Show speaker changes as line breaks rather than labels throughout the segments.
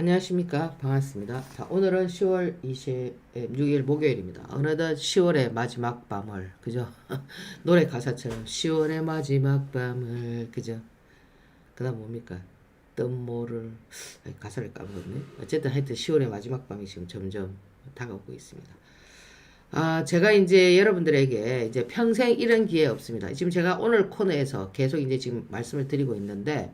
안녕하십니까 반갑습니다. 자 오늘은 10월 26일 목요일입니다. 어느덧 10월의 마지막 밤을 그죠? 노래 가사처럼 10월의 마지막 밤을 그죠? 그 다음 뭡니까? 뜬모를 가사를 까먹었네. 어쨌든 하여튼 10월의 마지막 밤이 지금 점점 다가오고 있습니다. 아, 제가 이제 여러분들에게 이제 평생 이런 기회 없습니다. 지금 제가 오늘 코너에서 계속 이제 지금 말씀을 드리고 있는데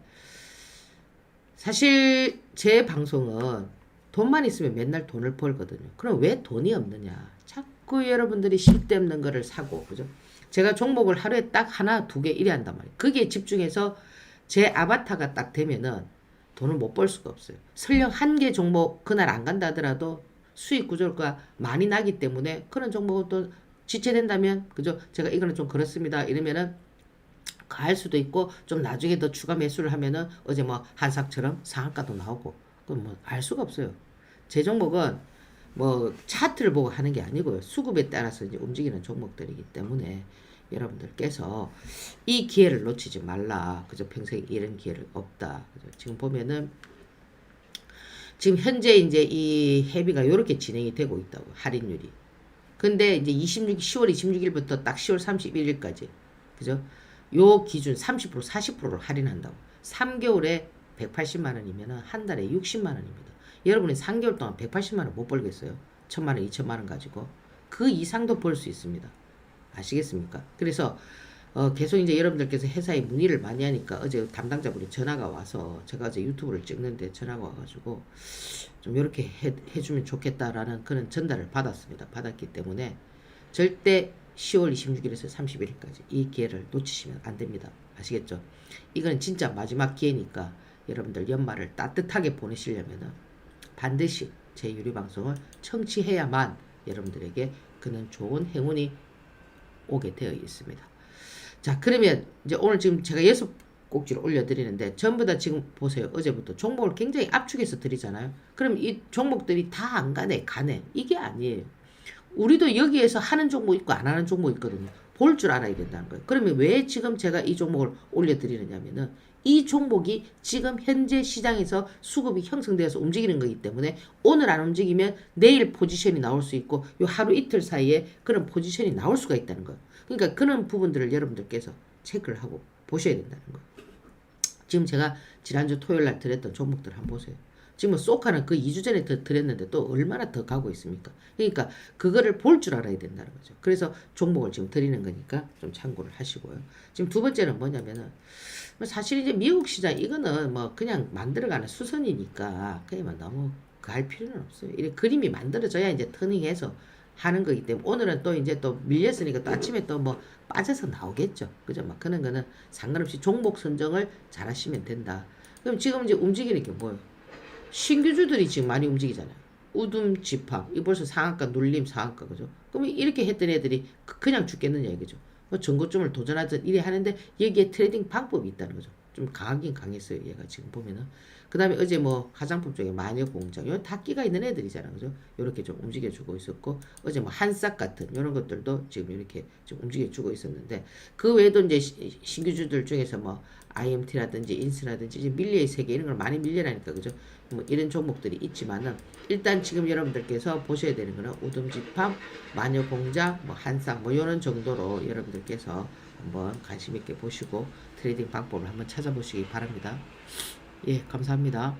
사실 제 방송은 돈만 있으면 맨날 돈을 벌거든요. 그럼 왜 돈이 없느냐? 자꾸 여러분들이 쓸데없는 거를 사고, 그죠? 제가 종목을 하루에 딱 하나, 두 개 이래 한단 말이에요. 그게 집중해서 제 아바타가 딱 되면은 돈을 못 벌 수가 없어요. 설령 한 개 종목 그날 안 간다 하더라도 수익 구조가 많이 나기 때문에 그런 종목은 또 지체된다면, 그죠? 제가 이거는 좀 그렇습니다. 이러면은 갈 수도 있고 좀 나중에 더 추가 매수를 하면은 어제 뭐 한삭처럼 상한가도 나오고 그건 뭐 알 수가 없어요. 제 종목은 뭐 차트를 보고 하는 게 아니고요. 수급에 따라서 이제 움직이는 종목들이기 때문에 여러분들께서 이 기회를 놓치지 말라. 그죠? 평생 이런 기회를 없다. 그죠? 지금 보면은 지금 현재 이제 이 회비가 이렇게 진행이 되고 있다고 할인율이. 근데 이제 26 10월 26일부터 딱 10월 31일까지 그죠? 요 기준 30% 40%를 할인한다고. 3개월에 180만 원이면은 한 달에 60만 원입니다. 여러분이 3개월 동안 180만 원 못 벌겠어요? 1000만 원, 2000만 원 가지고 그 이상도 벌 수 있습니다. 아시겠습니까? 그래서 어, 계속 이제 여러분들께서 회사에 문의를 많이 하니까 어제 담당자분이 전화가 와서 제가 어제 유튜브를 찍는데 전화가 와가지고 좀 이렇게 해, 해주면 좋겠다라는 그런 전달을 받았습니다. 받았기 때문에 절대 10월 26일에서 31일까지 이 기회를 놓치시면 안 됩니다. 아시겠죠? 이건 진짜 마지막 기회니까 여러분들 연말을 따뜻하게 보내시려면은 반드시 제 유료 방송을 청취해야만 여러분들에게 그는 좋은 행운이 오게 되어 있습니다. 자, 그러면 이제 오늘 지금 제가 여섯 꼭지를 올려드리는데 전부 다 지금 보세요. 어제부터 종목을 굉장히 압축해서 드리잖아요. 그럼 이 종목들이 다 안 가네, 가네. 이게 아니에요. 우리도 여기에서 하는 종목 있고 안 하는 종목 있거든요. 볼 줄 알아야 된다는 거예요. 그러면 왜 지금 제가 이 종목을 올려드리느냐면은 이 종목이 지금 현재 시장에서 수급이 형성되어서 움직이는 거기 때문에 오늘 안 움직이면 내일 포지션이 나올 수 있고 요 하루 이틀 사이에 그런 포지션이 나올 수가 있다는 거예요. 그러니까 그런 부분들을 여러분들께서 체크를 하고 보셔야 된다는 거예요. 지금 제가 지난주 토요일 날 드렸던 종목들 한번 보세요. 지금 소카는 그 2주 전에 더 드렸는데 또 얼마나 더 가고 있습니까? 그러니까 그거를 볼 줄 알아야 된다는 거죠. 그래서 종목을 지금 드리는 거니까 좀 참고를 하시고요. 지금 두 번째는 뭐냐면은 뭐 사실 이제 미국 시장 이거는 뭐 그냥 만들어가는 수선이니까 그냥 뭐 너무 갈 필요는 없어요. 이 그림이 만들어져야 이제 터닝해서 하는 거기 때문에 오늘은 또 이제 또 밀렸으니까 또 아침에 또 뭐 빠져서 나오겠죠. 그죠? 막 그런 거는 상관없이 종목 선정을 잘 하시면 된다. 그럼 지금 이제 움직이는 게 뭐예요? 신규주들이 지금 많이 움직이잖아요. 우둠 집합, 이 벌써 상한가 눌림 상한가 그죠? 그러면 이렇게 했던 애들이 그- 그냥 죽겠느냐 이거죠. 뭐 전고점을 도전하든 이래 하는데 여기에 트레이딩 방법이 있다는 거죠. 좀 강하긴 강했어요. 얘가 지금 보면은. 그 다음에 어제 뭐 화장품 쪽에 마녀 공장, 요 다끼가 있는 애들이잖아. 그죠? 요렇게 좀 움직여주고 있었고, 어제 뭐 한싹 같은 요런 것들도 지금 이렇게 좀 움직여주고 있었는데, 그 외에도 이제 시- 신규주들 중에서 뭐 IMT라든지 인스라든지 이제 밀리의 세계 이런 걸 많이 밀려나니까 그죠? 뭐 이런 종목들이 있지만은 일단 지금 여러분들께서 보셔야 되는 거는 우dum집합, 마녀 공장, 뭐 한쌍 뭐 이런 정도로 여러분들께서 한번 관심 있게 보시고 트레이딩 방법을 한번 찾아보시기 바랍니다. 예, 감사합니다.